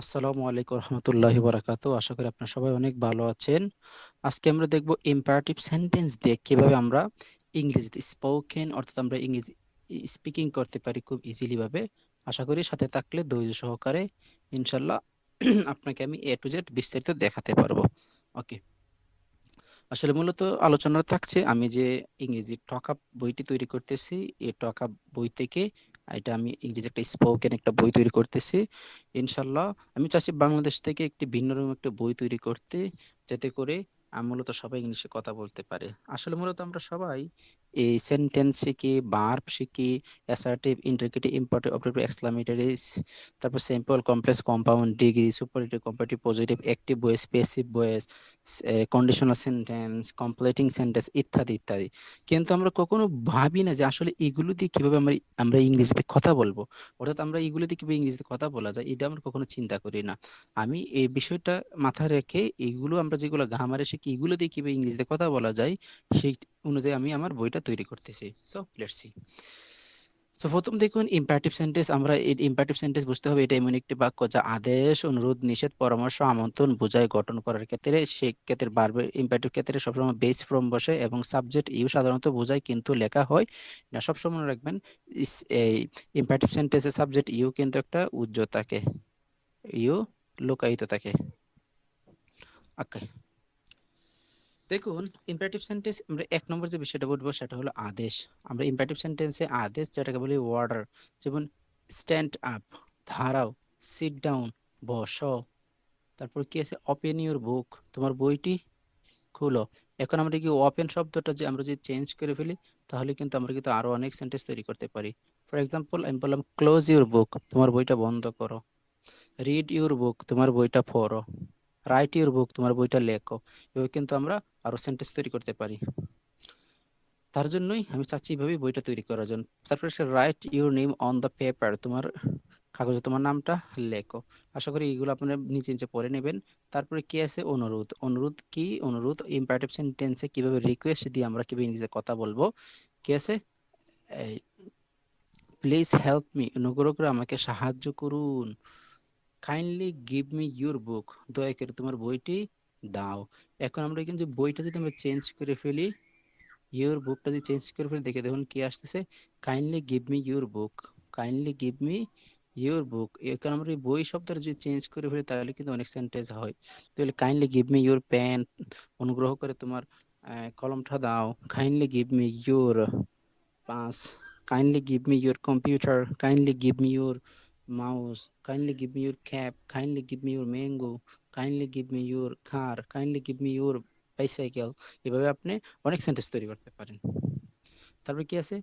আসসালামু আলাইকুম রহমতুল্লাহি বারাকাতু আশা করি আপনারা সবাই অনেক ভালো আছেন। আজকে আমরা দেখব ইম্পারেটিভ সেন্টেন্স দিয়ে কীভাবে আমরা ইংরেজিতে স্পোকেন অর্থাৎ আমরা ইংরেজি স্পিকিং করতে পারি খুব ইজিলিভাবে আশা করি সাথে থাকলে ধৈর্য সহকারে ইনশাল্লাহ আপনাকে আমি এ টু জেড বিস্তারিত দেখাতে পারব। ওকে আসলে মূলত আলোচনা থাকছে আমি যে ইংরেজি টকআপ বইটি তৈরি করতেছি, এই টকআপ বই থেকে এটা আমি ইংরেজি একটা স্পোকেন একটা বই তৈরি করতেছি। ইনশাল্লাহ আমি চাচ্ছি বাংলাদেশ থেকে একটি ভিন্ন রকম একটা বই তৈরি করতে, যাতে করে মূলত সবাই ইংলিশে কথা বলতে পারে। আসলে মূলত আমরা সবাই এই সেন্টেন্স শিখি বার্ব শিখি assertive interrogative imperative operative exclamatories তারপর simple complex compound degree superlative comparative positive active voice passive voice conditional sentence completing sentence ইত্যাদি ইত্যাদি। কিন্তু আমরা কখনো ভাবি না যে আসলে এগুলো দিয়ে কীভাবে আমরা আমরা ইংরেজিতে কথা বলব? অর্থাৎ আমরা এগুলো দিয়ে কীভাবে ইংরেজিতে কথা বলা যায়? এটা আমরা কখনো চিন্তা করি না। আমি এই বিষয়টা মাথায় রেখে এইগুলো আমরা যেগুলো ঘামারে শিখি, এগুলো দিয়ে কীভাবে ইংরেজিতে কথা বলা যায়, সেই অনুযায়ী আমি আমার বইটা তৈরি করতেছি। সো লেটস সি সো প্রথম দেখুন ইম্পারেটিভ সেন্টেন্স আমরা এই ইম্পারেটিভ সেন্টেন্স বুঝতে হবে, এটা এমন একটি বাক্য যা আদেশ, অনুরোধ, নিষেধ, পরামর্শ, আমন্ত্রণ বোঝায় গঠন করার ক্ষেত্রে সেই ক্ষেত্রে বারবার ইম্পারেটিভ ক্ষেত্রে সবসময় বেস ফ্রম বসে এবং সাবজেক্ট ইউ সাধারণত বোঝায় কিন্তু লেখা হয়। না, সবসময় রাখবেন এই ইম্পারেটিভ সেন্টেন্সের সাবজেক্ট ইউ কিন্তু একটা উজ্জ্বল থাকে ইউ লুকায়িত থাকে। ওকে দেখুন ইম্পারেটিভ সেন্টেন্স আমরা এক নম্বর যে বিষয়টা বলব সেটা হলো আদেশ। আমরা ইম্পারেটিভ সেন্টেন্সে আদেশ যেটাকে বলি ওয়ার্ডার যেমন স্ট্যান্ড আপ ধারাও সিট ডাউন বস তারপর কি আছে? ওপেন ইউর বুক তোমার বইটি খুলো। এখন আমরা কি ওপেন শব্দটা যে আমরা যদি চেঞ্জ করে ফেলি, তাহলে কিন্তু আমরা কিন্তু আরও অনেক সেন্টেন্স তৈরি করতে পারি। ফর এক্সাম্পল আমি বললাম ক্লোজ ইউর বুক তোমার বইটা বন্ধ করো। রিড ইউর বুক তোমার বইটা পড়ো। রাইট ইউর বুক তোমার বইটা লেখো। এভাবে কিন্তু আমরা আরও সেন্টেন্স তৈরি করতে পারি। তার জন্যই আমি চাচ্ছি এইভাবে বইটা তৈরি করার জন্য। তারপরে সে right your name on the paper তোমার কাগজে তোমার নামটা লেখো। আশা করি এইগুলো আপনারা নিচে নিচে পড়ে নেবেন। তারপরে কি আছে? অনুরোধ। অনুরোধ কি? অনুরোধ ইম্পারেটিভ সেন্টেন্সে কীভাবে রিকোয়েস্ট দিয়ে আমরা কীভাবে ইংরেজিতে কথা বলব? কি আছে? প্লিজ হেল্প মি অনুগ্রহ করে আমাকে সাহায্য করুন। Kindly give me your book দয়া করে তোমার বইটি দাও। এখন আমরা কিন্তু বইটা যদি আমরা চেঞ্জ করে ফেলি ইউর বুকটা যদি চেঞ্জ করে ফেলি, দেখে দেখুন কি আসতেছে। Kindly give me your book kindly give me your book এখন আমরা এই বই শব্দটা যদি চেঞ্জ করে ফেলি, তাহলে কিন্তু অনেক সেন্টেন্স হয়। তাহলে kindly give me your pen অনুগ্রহ করে তোমার কলমটা দাও। Kindly give me your pass kindly give me your computer kindly give me your mouse kindly give me your cap kindly give me your mango kindly give me your car kindly give me your bicycle এভাবে আপনি অনেক sentence তৈরি করতে পারেন তারপর কি আছে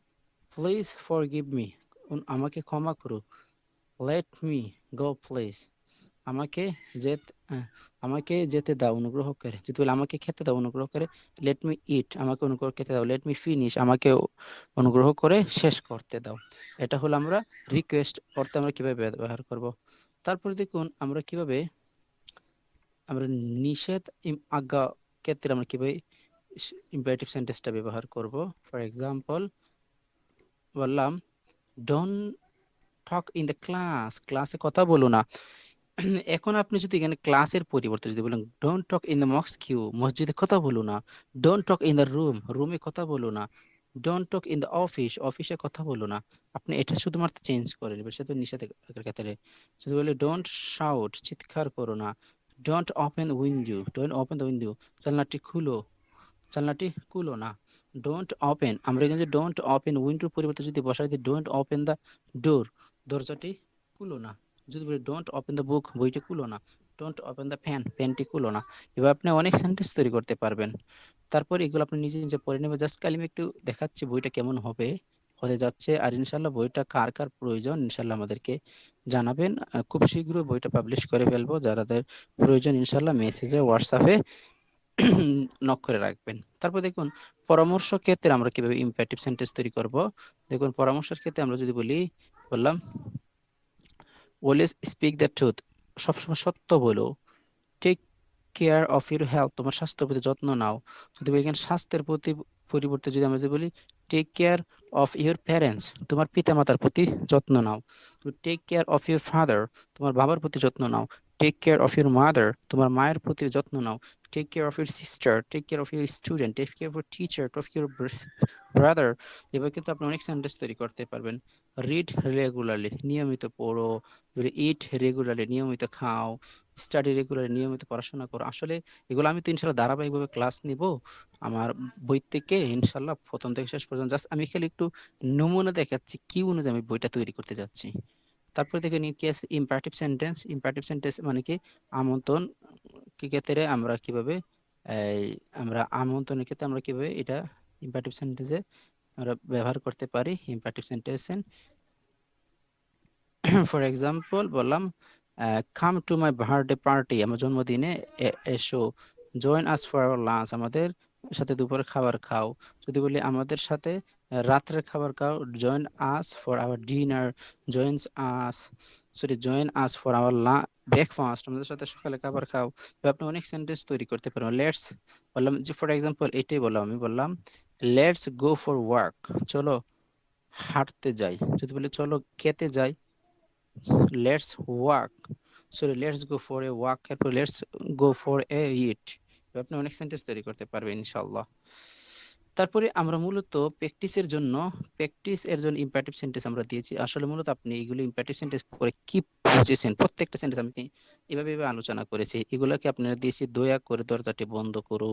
please for give me আমাকে ক্ষমা করুক লেট মি গো প্লিজ আমাকে যেতে আমাকে যেতে দাও, অনুগ্রহ করে। যদি বলে আমাকে খেতে দাও, অনুগ্রহ করে লেট মি ইট আমাকে অনুগ্রহ খেতে দাও লেট মি ফিনিশ আমাকে অনুগ্রহ করে শেষ করতে দাও। এটা হলো আমরা রিকোয়েস্ট অর্থে আমরা কীভাবে ব্যবহার করব। তারপরে দেখুন, আমরা কীভাবে, আমরা নিষেধ আজ্ঞা ক্ষেত্রে আমরা কীভাবে ইম্পারেটিভ সেন্টেন্সটা ব্যবহার করব। ফর এক্সাম্পল বললাম don't talk in the class ক্লাসে কথা বলো না। এখন আপনি যদি এখানে ক্লাসের পরিবর্তে যদি বলেন don't talk in the mosque মসজিদে কথা বলো না। Don't talk in the room রুমে কথা বলো না। Don't talk in the office অফিসে কথা বলো না। আপনি এটা শুধুমাত্র চেঞ্জ করে নেবেন সেটা নিষেধের ক্ষেত্রে শুধু বলে ডোন্ট শাউট চিৎকার করো না। Don't open window don't open the window জানলাটি খুলো। জানলাটি খুলো না। ডোন্ট ওপেন আমরা কিন্তু ডোন্ট ওপেন উইন্ডোর পরিবর্তে যদি বসাই দিই ডোন্ট ওপেন দ্য ডোর দরজাটি খুলো না। যদি বলি ডোন্ট ওপেন দ্য বুক বইটি খুলো না। ডোন্ট ওপেন দ্য ফ্যান ফ্যানটি খুলো না। এবার আপনি অনেক সেন্টেন্স তৈরি করতে পারবেন। তারপর এগুলো আপনি নিজে নিজে পড়ে নেবেন। জাস্ট কালিম একটু দেখাচ্ছি বইটা কেমন হবে, হতে যাচ্ছে। আর ইনশাল্লাহ বইটা কার কার প্রয়োজন ইনশাল্লাহ আমাদেরকে জানাবেন। খুব শীঘ্রই বইটা পাবলিশ করে ফেলব। যারাদের প্রয়োজন ইনশাল্লাহ মেসেজে হোয়াটসঅ্যাপে নক করে রাখবেন। তারপর দেখুন, পরামর্শ ক্ষেত্রে আমরা কীভাবে ইম্পারেটিভ সেন্টেন্স তৈরি করব। দেখুন, পরামর্শের ক্ষেত্রে আমরা যদি বলি, বললাম অলওয়েজ স্পিক দ্য ট্রুথ সবসময় সত্য বলো। Take care of your health তোমার স্বাস্থ্যের প্রতি যত্ন নাও। যদি এখানে স্বাস্থ্যের প্রতি পরিবর্তে যদি আমরা যদি বলি take care of your parents তোমার পিতা মাতার প্রতি যত্ন নাও। Take care of your father তোমার বাবার প্রতি যত্ন নাও। Take care of your mother তোমার মায়ের প্রতি যত্ন নাও। Take care of your sister take care of your student take care of your teacher of your brother এবার কিন্তু আপনি অনেক সেন্টেন্স তৈরি করতে পারবেন। রিড রেগুলারলি নিয়মিত পড়ো ইট রেগুলারলি নিয়মিত খাও স্টাডি রেগুলারলি নিয়মিত পড়াশোনা করো। আসলে এগুলো আমি তো ইনশাল্লাহ ধারাবাহিকভাবে ক্লাস নিব। আমার বই থেকে ইনশাল্লাহ প্রথম থেকে শেষ পর্যন্ত জাস্ট আমি খালি একটু নমুনা দেখাচ্ছি, কি অনুযায়ী আমি বইটা তৈরি করতে যাচ্ছি। তারপরে দেখে নিই কি আছে ইম্পারেটিভ সেন্টেন্স ইম্পারেটিভ সেন্টেন্স মানে কি? আমন্ত্রণ ক্ষেত্রে আমরা কীভাবে আমরা আমন্ত্রণের ক্ষেত্রে আমরা কীভাবে এটা ইম্পারেটিভ সেন্টেন্সে আমরা ব্যবহার করতে পারি ইম্পারেটিভ সেন্টেন্স ফর এক্সাম্পল বললাম come to my birthday party আমার জন্মদিনে এসো join us for our lunch আমাদের সাথে দুপুরে খাবার খাও। যদি বলি আমাদের সাথে, রাত্রের খাবার খাও join us for our dinner joins us sorry join us for our লা ব্রেকফাস্ট আমাদের সাথে সকালে খাবার খাও। আপনি অনেক সেন্টেন্স তৈরি করতে পারেন লেটস বললাম, যে ফর এক্সাম্পল এটাই বললাম আমি, বললাম লেটস গো ফর ওয়ার্ক চলো, হাঁটতে যাই। যদি বলি, চলো খেতে যাই। Let's walk sorry let's go for a walk এরপর let's go for a eat আপনি অনেক সেন্টেন্স তৈরি করতে পারবেন ইনশাল্লাহ তারপরে আমরা মূলত প্র্যাকটিসের জন্য প্র্যাকটিস এর জন্য ইম্পারেটিভ সেন্টেন্স আমরা দিয়েছি। আসলে মূলত আপনি এগুলো ইম্পারেটিভ সেন্টেন্স পরে কি বুঝেছেন? প্রত্যেকটা সেন্টেন্স আমি এভাবে এভাবে আলোচনা করেছি। এগুলোকে আপনারা দিয়েছি, দয়া করে দরজাটি বন্ধ করো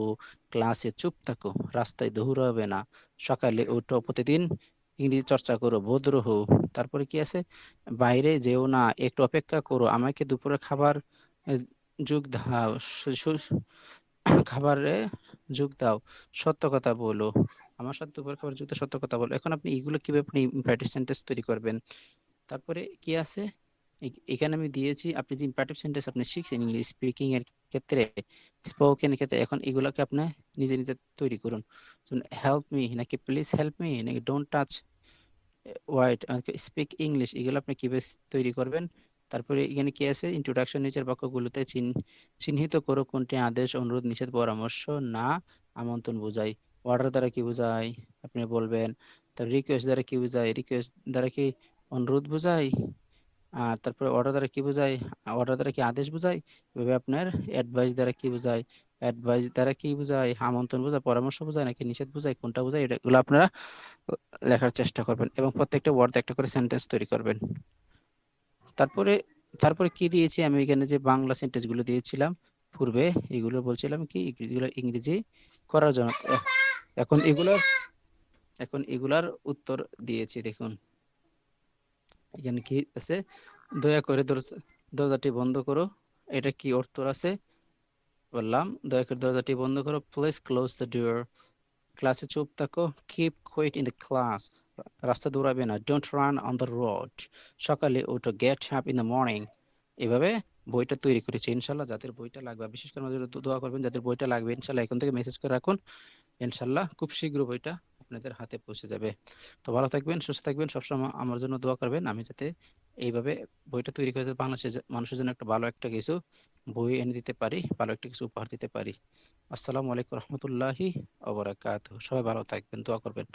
ক্লাসে চুপ থাকো, রাস্তায় দৌড়াবে না, সকালে উঠো প্রতিদিন ইংরেজি চর্চা করো, ভদ্র হো তারপরে কি আছে? বাইরে যেও না, একটু অপেক্ষা করো, আমাকে দুপুরে খাবার যোগ দাও। খাবারে যোগ দাও। সত্য কথা বলো। আমার সাথে দুপুরে খাবার যুক্ত সত্য কথা বলো। এখন আপনি এগুলো কীভাবে আপনি ইম্পারেটিভ সেন্টেন্স তৈরি করবেন? তারপরে কি আছে? এখানে আমি দিয়েছি, আপনি যে ইম্পারেটিভ সেন্টেন্স আপনি শিখছেন ইংলিশ স্পিকিং এর ক্ষেত্রে স্পোকেন ক্ষেত্রে, এখন এগুলোকে আপনি নিজে নিজে তৈরি করুন। হেল্প মি নাকি প্লিজ হেল্প মি নাকি don't touch wait speak English এগুলো আপনি কীভাবে তৈরি করবেন? তারপরে এখানে কি আছে? ইন্ট্রোডাকশন নিচের বাক্যগুলোতে চিহ্নিত করো কোনটি আদেশ, অনুরোধ, নিষেধ, পরামর্শ, না, আমন্ত্রণ বোঝায় অর্ডার দ্বারা কি বোঝায়? আপনি বলবেন। তার রিকোয়েস্ট দ্বারা কি বোঝায়? রিকোয়েস্ট দ্বারা কি অনুরোধ বোঝায়? আর তারপরে অর্ডার দ্বারা কি বোঝায়? অর্ডার দ্বারা কি আদেশ বোঝায়? এভাবে আপনার অ্যাডভাইস দ্বারা কি বোঝায়? অ্যাডভাইস দ্বারা কি বোঝায়? আমন্ত্রণ বোঝায়? পরামর্শ বোঝায়? নাকি নিষেধ বোঝায়? কোনটা বোঝায়? এগুলো আপনারা লেখার চেষ্টা করবেন এবং প্রত্যেকটা ওয়ার্ড একটা করে সেন্টেন্স তৈরি করবেন। তারপরে তারপরে কি দিয়েছি? আমি এখানে যে বাংলা সেন্টেন্সগুলো দিয়েছিলাম পূর্বে, এগুলো বলছিলাম কি ইংরেজি করার জন্য। এখন এগুলোর, এখন এগুলার উত্তর দিয়েছি, দেখুন। এখানে কি আছে? দয়া করে দরজাটি বন্ধ করো। এটা কি অর্থ আছে? বললাম, দয়া করে দরজাটি বন্ধ করো। প্লিজ ক্লোজ দ্য ডোর ক্লাসে চুপ থাকো। Keep quiet in the class রাস্তা দৌড়াবে না don't run on the road সকালে ওটো get up in the morning এভাবে বইটা তৈরি করেছি, ইনশাল্লাহ যাদের বইটা লাগবে বিশেষ করে আমাদের দোয়া করবেন, যাদের বইটা লাগবে, ইনশাল্লাহ এখন থেকে মেসেজ করে রাখুন, ইনশাল্লাহ খুব শীঘ্র বইটা আপনাদের হাতে পৌঁছে যাবে। তো ভালো থাকবেন, সুস্থ থাকবেন, সবসময় আমার জন্য দোয়া করবেন, আমি যাতে এইভাবে বইটা তৈরি করে বাংলাদেশের মানুষের জন্য একটা ভালো একটা কিছু বই এনে দিতে পারি, ভালো একটা কিছু উপহার দিতে পারি। আসসালামু আলাইকুম রহমতুল্লাহি অবরাকাত সবাই ভালো থাকবেন, দোয়া করবেন।